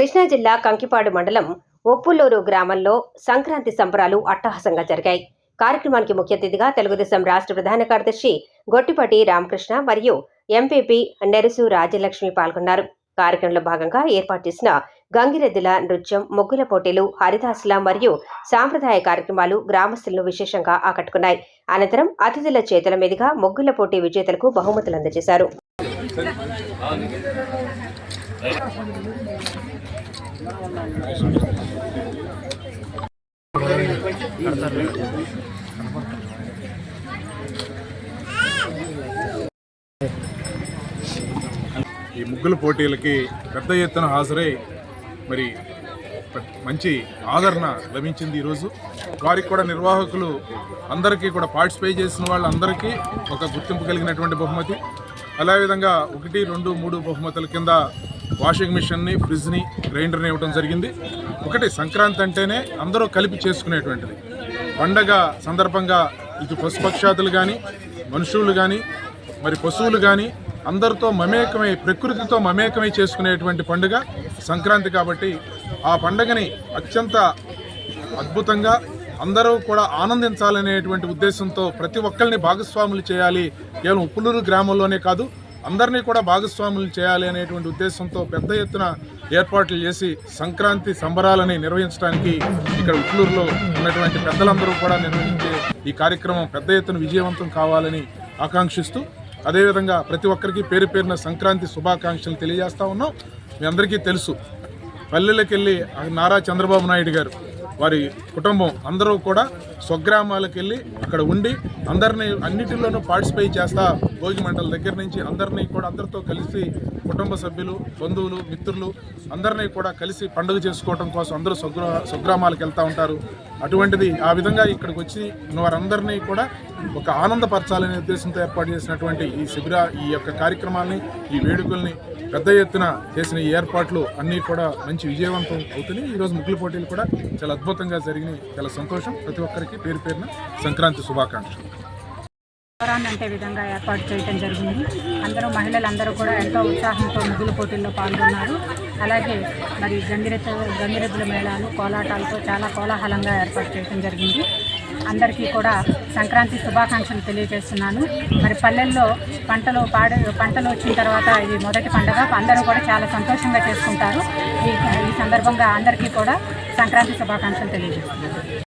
కృష్ణా జిల్లా కంకిపాడు మండలం ఒప్పులూరు గ్రామంలో సంక్రాంతి సంబరాలు అట్టహాసంగా జరిగాయి. కార్యక్రమానికి ముఖ్య అతిథిగా తెలుగుదేశం రాష్ట్ర ప్రధాన కార్యదర్శి గొట్టిపాటి రామకృష్ణ మరియు ఎంపీపీ నెరుసు రాజ్యలక్ష్మి పాల్గొన్నారు. కార్యక్రమంలో భాగంగా ఏర్పాటు చేసిన గంగిరెద్దుల నృత్యం ముగ్గుల పోటీలు హరిదాసుల మరియు సాంప్రదాయ కార్యక్రమాలు గ్రామస్తులను విశేషంగా ఆకట్టుకున్నాయి. అనంతరం అతిథుల చేతుల మీదుగా ముగ్గుల పోటీ విజేతలకు బహుమతులు అందజేశారు. ఈ ముగ్గుల పోటీలకి పెద్ద ఎత్తున హాజరై మరి మంచి ఆదరణ లభించింది ఈరోజు. వారికి కూడా నిర్వాహకులు అందరికీ కూడా పార్టిసిపేట్ చేసిన వాళ్ళందరికీ ఒక గుర్తింపు కలిగినటువంటి బహుమతి. అదేవిధంగా ఒకటి రెండు మూడు బహుమతుల కింద వాషింగ్ మిషన్ని ఫ్రిడ్జ్ని గ్రైండర్ని ఇవ్వడం జరిగింది. ఒకటి సంక్రాంతి అంటేనే అందరూ కలిపి చేసుకునేటువంటిది. పండగ సందర్భంగా ఇటు పశుపక్షాదులు కానీ మనుషులు కానీ మరి పశువులు కానీ అందరితో మమేకమై ప్రకృతితో మమేకమై చేసుకునేటువంటి పండుగ సంక్రాంతి కాబట్టి ఆ పండుగని అత్యంత అద్భుతంగా అందరూ కూడా ఆనందించాలనేటువంటి ఉద్దేశంతో ప్రతి ఒక్కరిని భాగస్వాములు చేయాలి. కేవలం ఉప్పులూరు గ్రామంలోనే కాదు అందరినీ కూడా భాగస్వాములు చేయాలి అనేటువంటి ఉద్దేశంతో పెద్ద ఎత్తున ఏర్పాట్లు చేసి సంక్రాంతి సంబరాలని నిర్వహించడానికి ఇక్కడ ఉట్లూరులో ఉన్నటువంటి పెద్దలందరూ కూడా నిర్వహించే ఈ కార్యక్రమం పెద్ద ఎత్తున విజయవంతం కావాలని ఆకాంక్షిస్తూ అదేవిధంగా ప్రతి ఒక్కరికి పేరు పేరున సంక్రాంతి శుభాకాంక్షలు తెలియజేస్తా ఉన్నాం. మీ అందరికీ తెలుసు. పల్లెలకు వెళ్ళి నారా చంద్రబాబు నాయుడు గారు వారి కుటుంబం అందరూ కూడా స్వగ్రామాలకు వెళ్ళి అక్కడ ఉండి అందరినీ అన్నిటిలోనూ పార్టిసిపేట్ చేస్తా భోగి మండల దగ్గర నుంచి అందరినీ కూడా అందరితో కలిసి కుటుంబ సభ్యులు బంధువులు మిత్రులు అందరినీ కూడా కలిసి పండుగ చేసుకోవడం కోసం అందరూ స్వగ్ర స్వగ్రామాలకు వెళ్తూ ఉంటారు. అటువంటిది ఆ విధంగా ఇక్కడికి వచ్చి వారందరినీ కూడా ఒక ఆనందపరచాలనే ఉద్దేశంతో ఏర్పాటు చేసినటువంటి ఈ శిబిర ఈ యొక్క కార్యక్రమాల్ని ఈ వేడుకల్ని పెద్ద ఎత్తున చేసిన ఈ ఏర్పాట్లు అన్నీ కూడా మంచి విజయవంతం అవుతున్నాయి. ఈరోజు ముగ్గుల పోటీలు కూడా చాలా అద్భుతంగా జరిగినాయి. చాలా సంతోషం. ప్రతి ఒక్కరికి పేరు పేరున సంక్రాంతి శుభాకాంక్షలు. సంబరాన్ని అంటే విధంగా ఏర్పాటు చేయడం జరిగింది. అందరూ మహిళలందరూ కూడా ఎంతో ఉత్సాహంతో ముగ్గుల పోటీల్లో పాల్గొన్నారు. అలాగే మరి గంగిరెద్దు గంగిరెద్దుల మేళాలు కోలాటాలతో చాలా కోలాహలంగా ఏర్పాటు చేయడం జరిగింది. అందరికీ కూడా సంక్రాంతి శుభాకాంక్షలు తెలియజేస్తున్నాను. మరి పల్లెల్లో పంటలు పాడే పంటలు వచ్చిన తర్వాత ఇది మొదటి పండుగ. అందరూ కూడా చాలా సంతోషంగా చేసుకుంటారు. ఈ ఈ సందర్భంగా అందరికీ కూడా సంక్రాంతి శుభాకాంక్షలు తెలియజేస్తున్నాను.